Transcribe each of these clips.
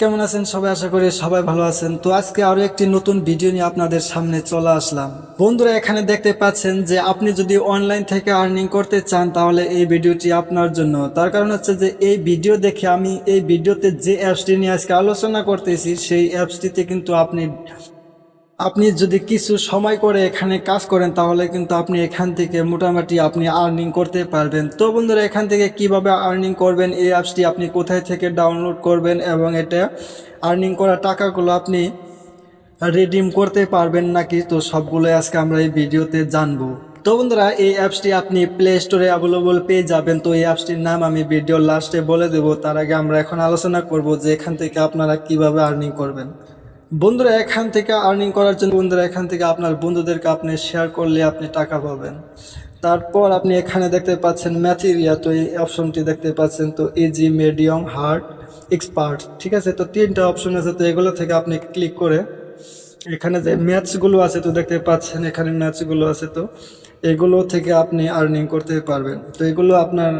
কেমন আছেন? সবাই আশা করি সবাই ভালো আছেন। তো আজকে আরও একটি নতুন ভিডিও নিয়ে আপনাদের সামনে চলে আসলাম। বন্ধুরা, এখানে দেখতে পাচ্ছেন যে আপনি যদি অনলাইন থেকে আর্নিং করতে চান, তাহলে এই ভিডিওটি আপনার জন্য। তার কারণ হচ্ছে যে এই ভিডিও দেখে আমি এই ভিডিওতে যে অ্যাপসটি নিয়ে আজকে আলোচনা করতেছি, সেই অ্যাপসটিতে কিন্তু আপনি আপনি যদি কিছু সময় করে এখানে কাজ করেন, তাহলে কিন্তু আপনি এখান থেকে মোটামুটি আপনি আর্নিং করতে পারবেন। তো বন্ধুরা, এখান থেকে কীভাবে আর্নিং করবেন, এই অ্যাপসটি আপনি কোথায় থেকে ডাউনলোড করবেন এবং এটা আর্নিং করা টাকাগুলো আপনি রিডিম করতে পারবেন নাকি, তো সবগুলো আজকে আমরা এই ভিডিওতে জানব। তো বন্ধুরা, এই অ্যাপসটি আপনি প্লে স্টোরে অ্যাভেলেবল পেয়ে যাবেন। তো এই অ্যাপসটির নাম আমি ভিডিও লাস্টে বলে দেবো। তার আগে আমরা এখন আলোচনা করব যে এখান থেকে আপনারা কীভাবে আর্নিং করবেন। বন্ধুরা, এখান থেকে আর্নিং করার জন্য বন্ধুরা, এখান থেকে আপনার বন্ধুদেরকে আপনি শেয়ার করলে আপনি টাকা পাবেন। তারপর আপনি এখানে দেখতে পাচ্ছেন ম্যাথেরিয়া তো এই অপশনটি দেখতে পাচ্ছেন, তো এজি মিডিয়াম হার্ড এক্সপার্ট ঠিক আছে? তো তিনটা অপশন আছে, তো এগুলো থেকে আপনি ক্লিক করে এখানে যে ম্যাথসগুলো আছে, তো দেখতে পাচ্ছেন এখানে ম্যাথসগুলো আছে, তো এগুলো থেকে আপনি আর্নিং করতে পারবেন। তো এগুলো আপনার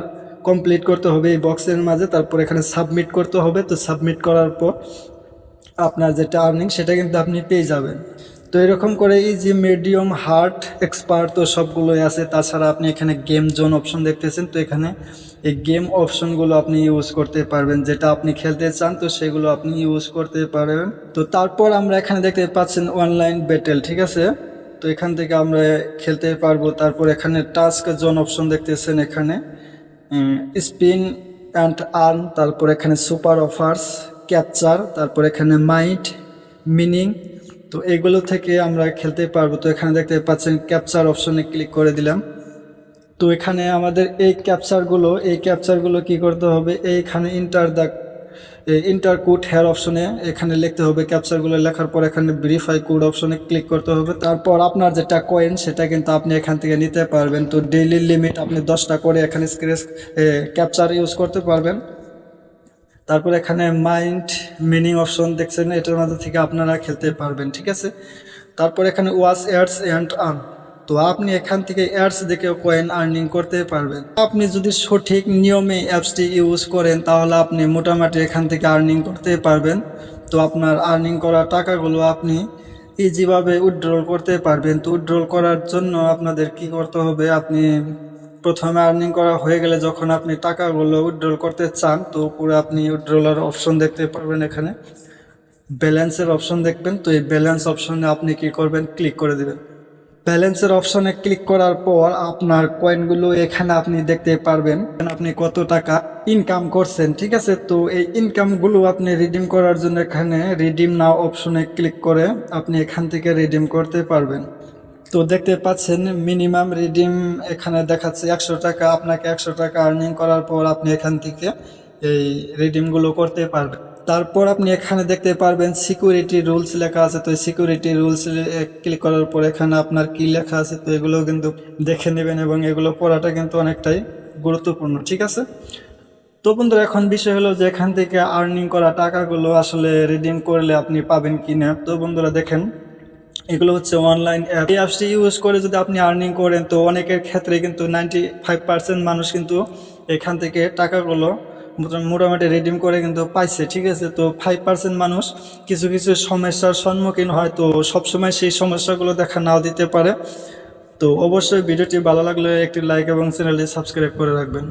কমপ্লিট করতে হবে এই বক্সের মাঝে, তারপর এখানে সাবমিট করতে হবে, তো সাবমিট করার পর আপনার যেটা আর্নিং সেটা কিন্তু আপনি পেয়ে যাবেন। তো এরকম করে ইজি মিডিয়াম হার্ট এক্সপার্ট তো সবগুলোই আছে। তাছাড়া আপনি এখানে গেম জোন অপশন দেখতেছেন, তো এখানে এই গেম অপশনগুলো আপনি ইউজ করতে পারবেন। যেটা আপনি খেলতে চান, তো সেগুলো আপনি ইউজ করতে পারবেন। তো তারপর আমরা এখানে দেখতে পাচ্ছেন অনলাইন ব্যাটেল ঠিক আছে? তো এখান থেকে আমরা খেলতে পারব। তারপর এখানে টাস্ক জোন অপশন দেখতেছেন এখানে। স্পিন অ্যান্ড আর্ন তারপর এখানে সুপার অফার্স ক্যাপচার তারপর এখানে মাইন্ড মিনিং তো এগুলো থেকে আমরা খেলতে পারব। তো এখানে দেখতে পাচ্ছেন ক্যাপচার অপশনে ক্লিক করে দিলাম। তো এখানে আমাদের এই ক্যাপচারগুলো এই ক্যাপচারগুলো কি করতে হবে? এইখানে enter the enter code here অপশনে এখানে লিখতে হবে ক্যাপচারগুলো লেখার পর এখানে ভেরিফাই কোড অপশনে ক্লিক করতে হবে। তারপর আপনার যেটা কয়েন সেটা কিন্তু আপনি এখান থেকে নিতে পারবেন। তো ডেইলি লিমিট আপনি দশটা করে এখানে স্ক্রেচ ক্যাপচার ইউজ করতে পারবেন। তারপর এখানে মাইন্ড মিনিং অপশন দেখছেন, এটার মধ্যে থেকে আপনারা খেলতে পারবেন, ঠিক আছে? তারপর এখানে ওয়াস এয়ার্স অ্যান্ড আর্ন তো আপনি এখান থেকে অ্যাডস দেখেও কয়েন আর্নিং করতে পারবেন। আপনি যদি সঠিক নিয়মে অ্যাপসটি ইউজ করেন, তাহলে আপনি মোটামুটি এখান থেকে আর্নিং করতে পারবেন। তো আপনার আর্নিং করা টাকাগুলো আপনি ইজিভাবে উইথড্রল করতে পারবেন। তো উইথড্রল করার জন্য আপনাদের কি করতে হবে? আপনি প্রথমে আর্নিং করা হয়ে গেলে যখন আপনি টাকাগুলো উইথড্রল করতে চান, তো পুরো আপনি উইথড্রলার অপশন দেখতে পারবেন এখানে। ব্যালেন্সের অপশন দেখবেন, তো এই ব্যালেন্স অপশনে আপনি কি করবেন ক্লিক করে দিবেন। ব্যালেন্সের অপশনে ক্লিক করার পর আপনার কয়েনগুলো এখানে আপনি দেখতে পারবেন, আপনি কত টাকা ইনকাম করছেন, ঠিক আছে? তো এই ইনকামগুলো আপনি রিডিম করার জন্য এখানে রিডিম নাও অপশনে ক্লিক করে আপনি এখান থেকে রিডিম করতে পারবেন। তো দেখতে পাচ্ছেন মিনিমাম রিডিম এখানে দেখাচ্ছে একশো টাকা, আপনাকে একশো টাকা আর্নিং করার পর আপনি এখান থেকে এই রিডিমগুলো করতে পারবেন। তারপর আপনি এখানে দেখতে পারবেন সিকিউরিটি রুলস লেখা আছে, তো সিকিউরিটি রুলস ক্লিক করার পর এখানে আপনার কি লেখা আছে, তো এগুলো কিন্তু দেখে নেবেন এবং এগুলো পড়াটা কিন্তু অনেকটাই গুরুত্বপূর্ণ, ঠিক আছে? তো বন্ধুরা, এখন বিষয় হলো যে এখান থেকে আর্নিং করা টাকাগুলো আসলে রিডিম করলে আপনি পাবেন কি না তো বন্ধুরা, দেখেন এগুলো হচ্ছে অনলাইন অ্যাপ এই অ্যাপসটি ইউজ করে যদি আপনি আর্নিং করেন, তো অনেকের ক্ষেত্রে কিন্তু নাইনটি ফাইভ পার্সেন্ট মানুষ কিন্তু এখান থেকে টাকাগুলো মোটামুটি রিডিম করে কিন্তু পাইছে, ঠিক আছে? তো ফাইভ পার্সেন্ট মানুষ কিছু কিছু সমস্যার সম্মুখীন হয়, তো সবসময় সেই সমস্যাগুলো দেখা নাও দিতে পারে। তো অবশ্যই ভিডিওটি ভালো লাগলে একটি লাইক এবং চ্যানেলটি সাবস্ক্রাইব করে রাখবেন।